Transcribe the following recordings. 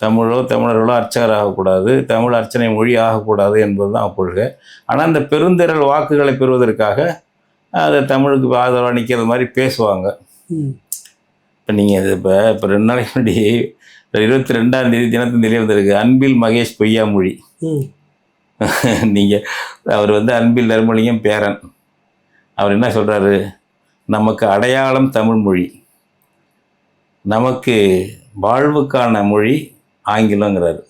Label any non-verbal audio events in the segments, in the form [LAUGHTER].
தமிழோ தமிழர்களோ அர்ச்சகர் ஆகக்கூடாது தமிழ் அர்ச்சனை மொழி ஆகக்கூடாது என்பது தான் கொள்கை. ஆனால் இந்த பெருந்திரள் வாக்குகளை பெறுவதற்காக அதை தமிழுக்கு ஆதரவாக நிற்கிறது மாதிரி பேசுவாங்க. இப்போ நீங்கள் இது இப்போ இப்போ ரெண்டு நாளைக்கு முன்னாடி இருபத்தி ரெண்டாம் தேதி தினத்தந்திலே வந்திருக்கு. அன்பில் மகேஷ் பொய்யாமொழி. [LAUGHS] நீங்கள் அவர் வந்து அன்பில் தர்மலிங்கம் பேரன். அவர் என்ன சொல்கிறாரு நமக்கு அடையாளம் தமிழ் மொழி. நமக்கு வாழ்வுக்கான மொழி ஆங்கிலங்கிறாரு.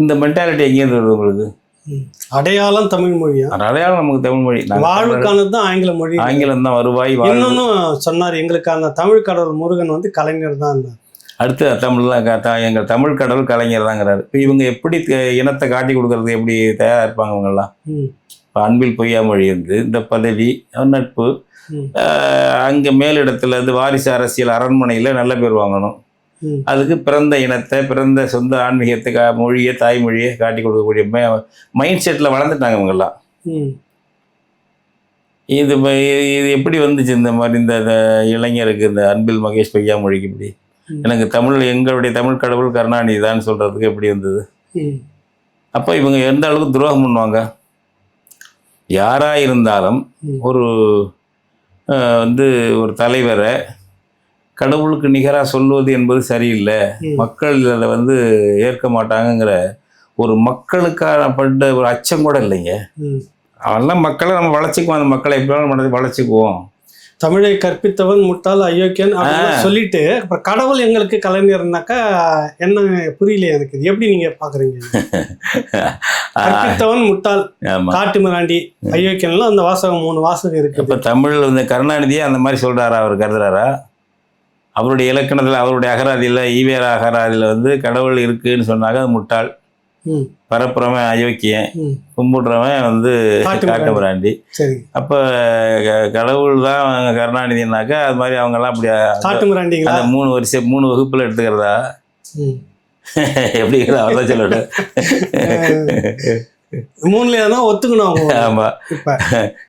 இந்த மென்டாலிட்டி எங்கேருந்து வருது உங்களுக்கு. அடையாளம் தமிழ் மொழியா அடையாளம் நமக்கு தமிழ் மொழி வாழ்வுக்கானது தான் ஆங்கில மொழி ஆங்கிலம் தான் வருவாய் இன்னொன்னும் சொன்னார் எங்களுக்கான தமிழ் கடவுள் முருகன் வந்து கலைஞர் தான் அடுத்து தமிழ்லாம் எங்கள் தமிழ் கடவுள் கலைஞர் தாங்கிறாரு இப்போ இவங்க எப்படி இனத்தை காட்டி கொடுக்கறது எப்படி தயாராக இருப்பாங்க இவங்கெல்லாம். இப்போ அன்பில் பொய்யாமொழி இருந்து இந்த பதவி நட்பு. அங்கே மேலிடத்துல இருந்து வாரிசு அரசியல் அரண்மனையில் நல்ல பேர் வாங்கணும். அதுக்கு பிறந்த இனத்தை பிறந்த சொந்த ஆன்மீகத்தை கா மொழியை தாய்மொழியை காட்டி கொடுக்கக்கூடிய மைண்ட் செட்டில் வளர்ந்துட்டாங்க இவங்கெல்லாம். இது இது- எப்படி வந்துச்சு இந்த மாதிரி இந்த இளைஞருக்கு இந்த அன்பில் மகேஷ் பொய்யாமொழிக்கு இப்படி ம். எனக்கு தமிழ் எங்களுடைய தமிழ் கடவுள் கருணாநிதி தான் சொல்கிறதுக்கு எப்படி வந்தது. அப்போ இவங்க எந்த அளவுக்கு துரோகம் பண்ணுவாங்க யாராக இருந்தாலும். ஒரு வந்து ஒரு தலைவரை கடவுளுக்கு நிகராக சொல்வது என்பது சரியில்லை. மக்கள் அதை வந்து ஏற்க மாட்டாங்கங்கிற ஒரு மக்களுக்கான பட்ட ஒரு அச்சம் கூட இல்லைங்க. ம். அவெல்லாம் மக்களை நம்ம வளர்ச்சிக்குவோம் அந்த மக்களை மனதை வளர்ச்சிக்குவோம். தமிழை கற்பித்தவன் முட்டாள் அயோக்கியன். சொல்லிட்டு அப்புறம் கடவுள் எங்களுக்கு கலைஞர்னாக்கா என்ன புரியல எனக்கு. இது எப்படி நீங்க பாக்குறீங்க? [LAUGHS] கற்பித்தவன் முட்டாள் காட்டு மிராண்டி அயோக்கியன்லாம் அந்த வாசகம் மூணு வாசகம் இருக்குது. இப்போ தமிழ் வந்து கருணாநிதியே அந்த மாதிரி சொல்கிறாரா அவர் கருதுறாரா? அவருடைய இலக்கணத்தில் அவருடைய அகராதியில் ஈவேர அகராதியில் வந்து கடவுள் இருக்குன்னு சொன்னாங்க அது முட்டாள். பரப்புறவன் அயோக்கியன். கும்பிடுறவன் வந்து காட்டு பிராண்டி. அப்போ கடவுள் தான் கருணாநிதினாக்கா அது மாதிரி அவங்கெல்லாம் அப்படி அந்த மூணு வருஷம் மூணு வகுப்பில் எடுத்துக்கிறதா. [LAUGHS] எப்படி அவர் தான் சொல்லணும். மூணுல தான் ஒத்துக்கணும் இப்ப.